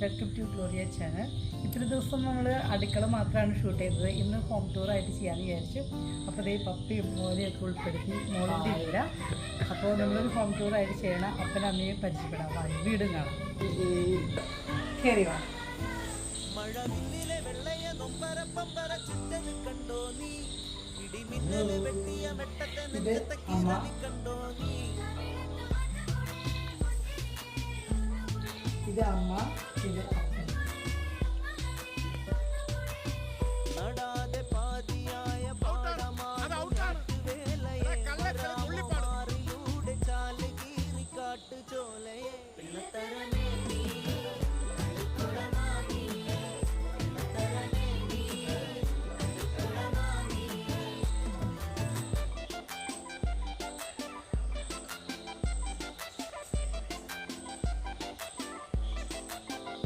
Welcome to Gloria channel ഇത്ര ദിവസം നമ്മൾ അടുക്കള മാത്രമാണ് ഷൂട്ട് ചെയ്തത്. ഇന്ന് ഹോം ടൂർ ആയിട്ട് ചെയ്യാമെന്ന് വിചാരിച്ചു. അപ്പോൾ ഇതേ പപ്പയും മോനെയൊക്കെ ഉൾപ്പെടുത്തി മോളിന്റെ ഇല്ല അപ്പോൾ നമ്മളൊരു ഹോം ടൂർ ആയിട്ട് ചെയ്യണം. അപ്പൻ അമ്മയെ പരിചയപ്പെടാം. വാ, വീടും കാണാം. കയറി വാ. ഇത് വെള്ളയ ഇത് അമ്മ ഇത് അപ്പൻ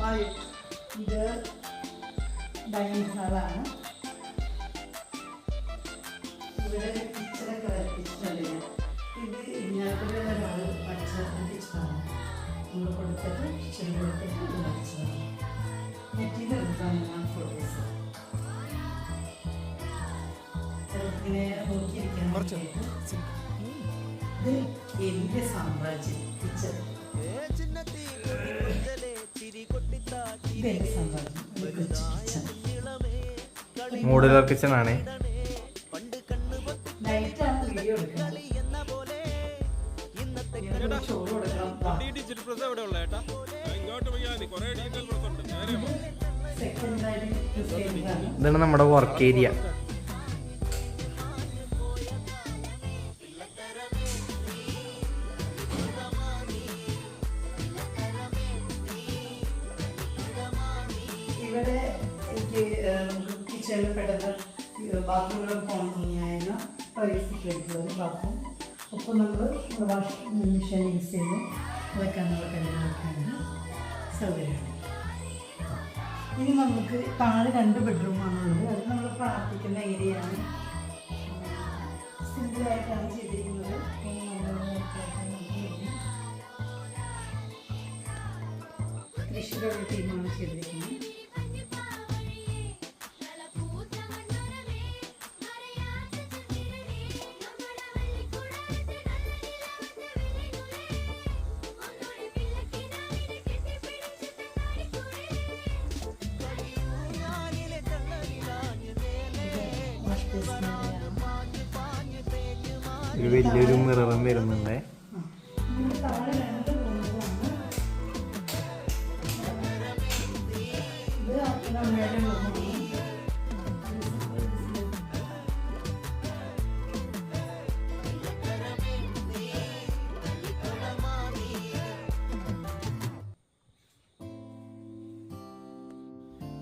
ഹായ് ഇത് ഡൈനിങ് ഹാളാണ്. ഇവിടെ കിച്ചണൊക്കെ വരപ്പിച്ചിട്ടില്ല ഇത് ഇങ്ങനത്തെ ഒരാൾ പഠിച്ച കിച്ചണാണ് നമ്മൾ കൊടുത്തിട്ട് കിച്ചൺ കൊടുത്തിട്ട് ഇത് പഠിച്ചതാണ്. നെറ്റിൽ എടുത്താണ് ഞാൻ ഫോട്ടോസ്. ഇങ്ങനെ നോക്കിയിരിക്കാൻ ഇത് എന്റെ സാമ്രാജ്യം കിച്ചൺ കൊട്ടിത്താ ഇത് എന്റെ സാമ്രാജ്യം ഇത് കൊച്ചു കിച്ചൺ ഇളമേ കളി മോഡുലാർ കിച്ചൺ ആണ്. ഇതാണ് നമ്മുടെ വർക്ക് നൈറ്റാണ് ഇവിടെ എനിക്ക് കിച്ചണിൽ പെട്ടെന്ന് ബാത്റൂമിലും പോകണം തുടങ്ങിയായിരുന്നു വേണ്ടിയിട്ടുള്ള ബാത്റൂം. ഒപ്പം നമ്മൾ വാഷിംഗ് മെഷീൻ യൂസ് ചെയ്ത് നമ്മൾ കാര്യങ്ങളൊക്കെയാണ് സൗകര്യമാണ് ഇനി നമുക്ക് താഴെ രണ്ട് ബെഡ്റൂമാണുള്ളത് അത് നമ്മൾ പ്രാർത്ഥിക്കുന്ന ഏരിയയാണ് സിമ്പിളായിട്ടാണ് ചെയ്തിരിക്കുന്നത്. കൃഷിയുടെ ടീമാണ് ചെയ്തിരിക്കുന്നത്. ഒരു വലിയൊരു മിററും വരുന്നുണ്ട്.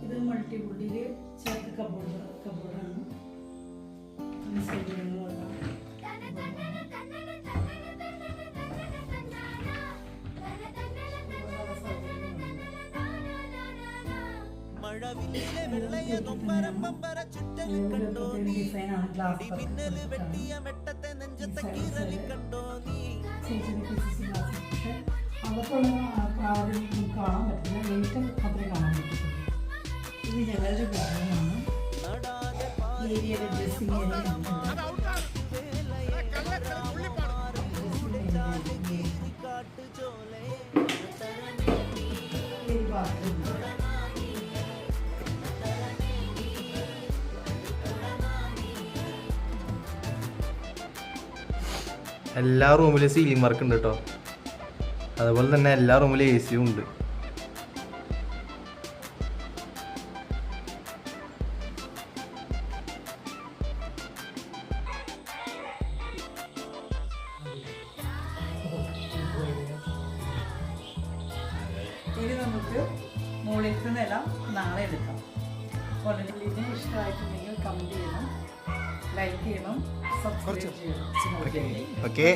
ഇത് മൾട്ടിവുഡിൽ ചേർത്ത് കബോർഡ് കബോർഡാണ് മഴവില്ലിലെ വെള്ളയ നൊമ്പരപ്പമ്പര ചുറ്റലി കണ്ടോ നീ? ഇടിമിന്നൽ വെട്ടിയ വെട്ടത്തെ നെഞ്ചത്തെ കീറലി കണ്ടോ നീ? ആരും കാണാൻ പറ്റില്ല. ലൈറ്റ് മാത്രമേ കാണാൻ പറ്റത്തുള്ളൂ. ഇത് ഞങ്ങളുടെ നടാതെ ഏരിയയിലെ ഡ്രസ്സിങ് എല്ലാ റൂമിലും സീലിംഗ് വർക്ക് ഉണ്ട് കേട്ടോ അതുപോലെ തന്നെ എല്ലാ റൂമിലും എ സിയും ഉണ്ട്. ഇനി നമുക്ക് മുകളിലത്തെ നില നാളെ എടുക്കാം. ഇതിന് ഇഷ്ടമായിട്ടുണ്ടെങ്കിൽ കമന്റ് ചെയ്യണം. ലൈക്ക് ചെയ്യണം. സബ്സ്ക്രൈബ് ചെയ്യണം. Okay okay